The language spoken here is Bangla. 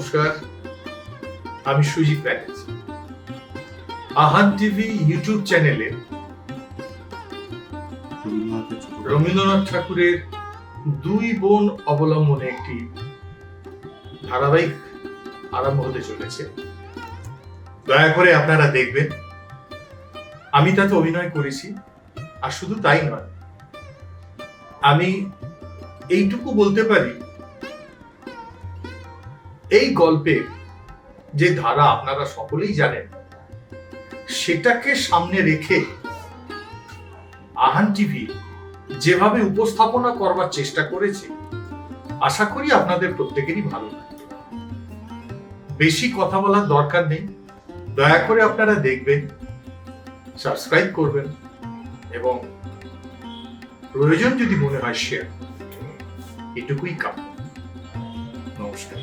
নমস্কার, আমি সুজিত ব্যানার্জি। আহান টিভি ইউটিউব চ্যানেলে রবীন্দ্রনাথ ঠাকুরের দুই বোন অবলম্বনে একটি ধারাবাহিক আরম্ভ হতে চলেছে। দয়া করে আপনারা দেখবেন। আমি তাতে অভিনয় করেছি, আর শুধু তাই নয়, আমি এইটুকু বলতে পারি এই গল্পের যে ধারা আপনারা সকলেই জানেন, সেটাকে সামনে রেখে আহান টিভি যেভাবে উপস্থাপনা করবার চেষ্টা করেছে, আশা করি আপনাদের প্রত্যেকেরই ভালো বেশি কথা বলার দরকার নেই, দয়া করে আপনারা দেখবেন, সাবস্ক্রাইব করবেন এবং প্রয়োজন যদি মনে হয় শেয়ার এটুকুই কাম নমস্কার।